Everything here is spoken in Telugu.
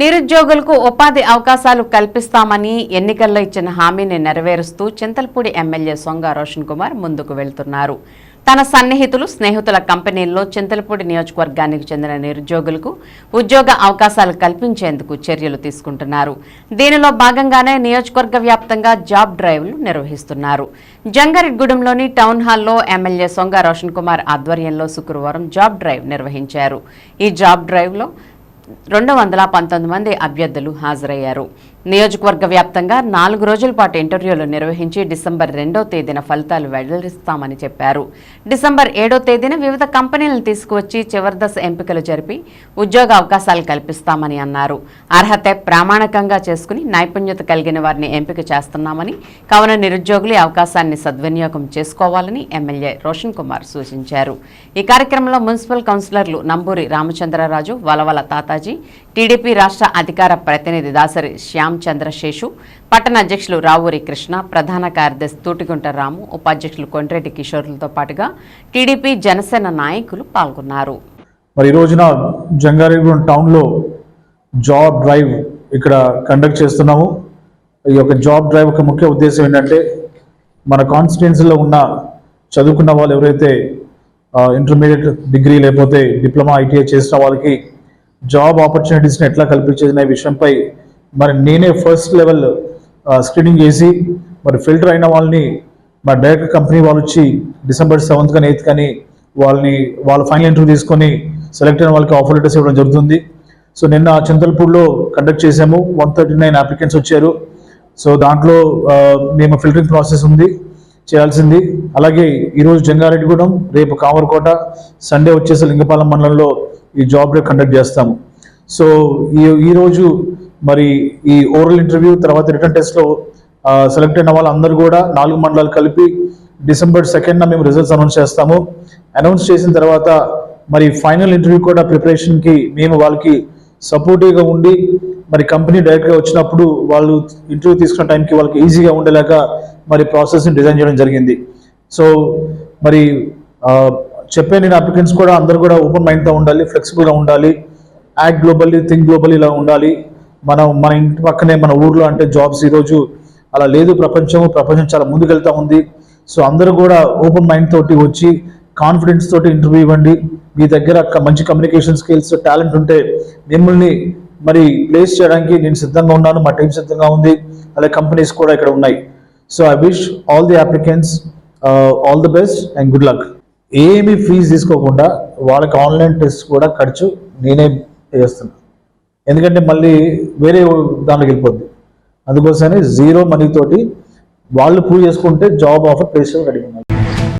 నిరుద్యోగులకు ఉపాధి అవకాశాలు కల్పిస్తామని ఎన్నికల్లో ఇచ్చిన హామీని నెరవేరుస్తూ చింతలపూడి ఎమ్మెల్యే సొంగ రోషన్ కుమార్ ముందుకు వెళ్తున్నారు. తన సన్నిహితులు స్నేహితుల కంపెనీల్లో చింతలపూడి నియోజకవర్గానికి చెందిన నిరుద్యోగులకు ఉద్యోగ అవకాశాలు కల్పించేందుకు చర్యలు తీసుకుంటున్నారు. దీనిలో భాగంగానే నియోజకవర్గ వ్యాప్తంగా జాబ్ డ్రైవ్లు నిర్వహిస్తున్నారు. జంగారెడ్గూడెంలోని టౌన్ హాల్లో ఎమ్మెల్యే సొంగ రోషన్ కుమార్ ఆధ్వర్యంలో శుక్రవారం జాబ్ డ్రైవ్ నిర్వహించారు. ఈ జాబ్ డ్రైవ్లో రెండు వందల పంతొమ్మిది మంది అభ్యర్థులు హాజరయ్యారు. నియోజకవర్గ వ్యాప్తంగా నాలుగు రోజుల పాటు ఇంటర్వ్యూలు నిర్వహించి డిసెంబర్ రెండో తేదీన ఫలితాలు వెల్లడిస్తామని చెప్పారు. డిసెంబర్ ఏడో తేదీన వివిధ కంపెనీలను తీసుకువచ్చి చివరిదశ ఎంపికలు జరిపి ఉద్యోగ అవకాశాలు కల్పిస్తామని అన్నారు. అర్హత ప్రామాణికంగా చేసుకుని నైపుణ్యత కలిగిన వారిని ఎంపిక చేస్తున్నామని కావున నిరుద్యోగులు అవకాశాన్ని సద్వినియోగం చేసుకోవాలని ఎమ్మెల్యే రోషన్ కుమార్ సూచించారు. ఈ కార్యక్రమంలో మున్సిపల్ కౌన్సిలర్లు నంబూరి రామచంద్రరాజు వలవల తాతాజీ టీడీపీ రాష్ట్ర అధికార ప్రతినిధి దాసరి శ్యామ్ చంద్రశేషు పట్టణ అధ్యక్షులు రావూరి కృష్ణ ప్రధాన కార్యదర్శి తూటిగుంట రాము ఉపాధ్యక్షులు కొండ్రెడ్డి కిషోర్లతో పాటుగా టీడీపీ జనసేన నాయకులు పాల్గొన్నారు. మరి ఈ రోజున జంగారెడ్డిగూడెం టౌన్లో జాబ్ డ్రైవ్ ఇక్కడ కండక్ట్ చేస్తున్నాము. ఈ యొక్క జాబ్ డ్రైవ్ యొక్క ముఖ్య ఉద్దేశం ఏంటంటే మన కాన్స్టిట్యున్సీలో ఉన్న చదువుకున్న వాళ్ళు ఎవరైతే ఇంటర్మీడియట్ డిగ్రీ లేకపోతే డిప్లొమా ఐటీఐ చేసిన వాళ్ళకి జాబ్ ఆపర్చునిటీస్ని ఎట్లా కల్పించేది విషయంపై మరి నేనే ఫస్ట్ లెవెల్ స్క్రీనింగ్ చేసి మరి ఫిల్టర్ అయిన వాళ్ళని మరి డైరెక్ట్ కంపెనీ వాళ్ళు వచ్చి డిసెంబర్ సెవెంత్ కానీ ఎయిత్ కానీ వాళ్ళని వాళ్ళ ఫైనల్ ఇంటర్వ్యూ తీసుకొని సెలెక్ట్ అయిన వాళ్ళకి ఆఫర్ లెటర్స్ ఇవ్వడం జరుగుతుంది. సో నిన్న చింతల్పూర్లో కండక్ట్ చేసాము వన్ థర్టీ నైన్ అప్లికెంట్స్ వచ్చారు. సో దాంట్లో మేము ఫిల్టరింగ్ ప్రాసెస్ ఉంది. చేయాల్సింది. అలాగే ఈరోజు జంగారెడ్డిగూడెం రేపు కామరకోట సండే వచ్చేసి లింగపాలెం మండలంలో ఈ జాబ్ డే కండక్ట్ చేస్తాము. సో ఈ ఈరోజు మరి ఈ ఓరల్ ఇంటర్వ్యూ తర్వాత రిటర్న్ టెస్ట్లో సెలెక్ట్ అయిన వాళ్ళందరూ కూడా నాలుగు మండలాలు కలిపి డిసెంబర్ సెకండ్న మేము రిజల్ట్స్ అనౌన్స్ చేస్తాము. అనౌన్స్ చేసిన తర్వాత మరి ఫైనల్ ఇంటర్వ్యూ కూడా ప్రిపరేషన్కి మేము వాళ్ళకి సపోర్టివ్గా ఉండి మరి కంపెనీ డైరెక్ట్గా వచ్చినప్పుడు వాళ్ళు ఇంటర్వ్యూ తీసుకున్న టైంకి వాళ్ళకి ఈజీగా ఉండేలాగా మరి ప్రాసెస్ని డిజైన్ చేయడం జరిగింది. సో మరి చెప్పే నేను అప్లికెంట్స్ కూడా అందరూ కూడా ఓపెన్ మైండ్తో ఉండాలి ఫ్లెక్సిబుల్గా ఉండాలి యాక్ట్ గ్లోబల్లీ థింక్ గ్లోబల్లీ ఇలా ఉండాలి. మనం మన ఇంటి పక్కనే మన ఊర్లో అంటే జాబ్స్ ఈరోజు అలా లేదు ప్రపంచం ప్రపంచం చాలా ముందుకెళ్తా ఉంది. సో అందరూ కూడా ఓపెన్ మైండ్ తోటి వచ్చి కాన్ఫిడెన్స్ తోటి ఇంటర్వ్యూ ఇవ్వండి. మీ దగ్గర మంచి కమ్యూనికేషన్ స్కిల్స్ టాలెంట్ ఉంటే మిమ్మల్ని మరి ప్లేస్ చేయడానికి నేను సిద్ధంగా ఉన్నాను. మా టీం సిద్ధంగా ఉంది. అలాగే కంపెనీస్ కూడా ఇక్కడ ఉన్నాయి. So I wish all the applicants all the best and good luck ఏమీ ఫీజు తీసుకోకుండా వాళ్ళకి ఆన్లైన్ టెస్ట్ కూడా ఖర్చు నేనే చేస్తున్నా. ఎందుకంటే మళ్ళీ వేరే దానికి వెళ్ళిపోద్ది. అందుకోసమే జీరో మనీతోటి వాళ్ళు ప్రూవ్ చేసుకుంటే జాబ్ ఆఫర్ ప్లేస్ రెడీ ఉన్నాయి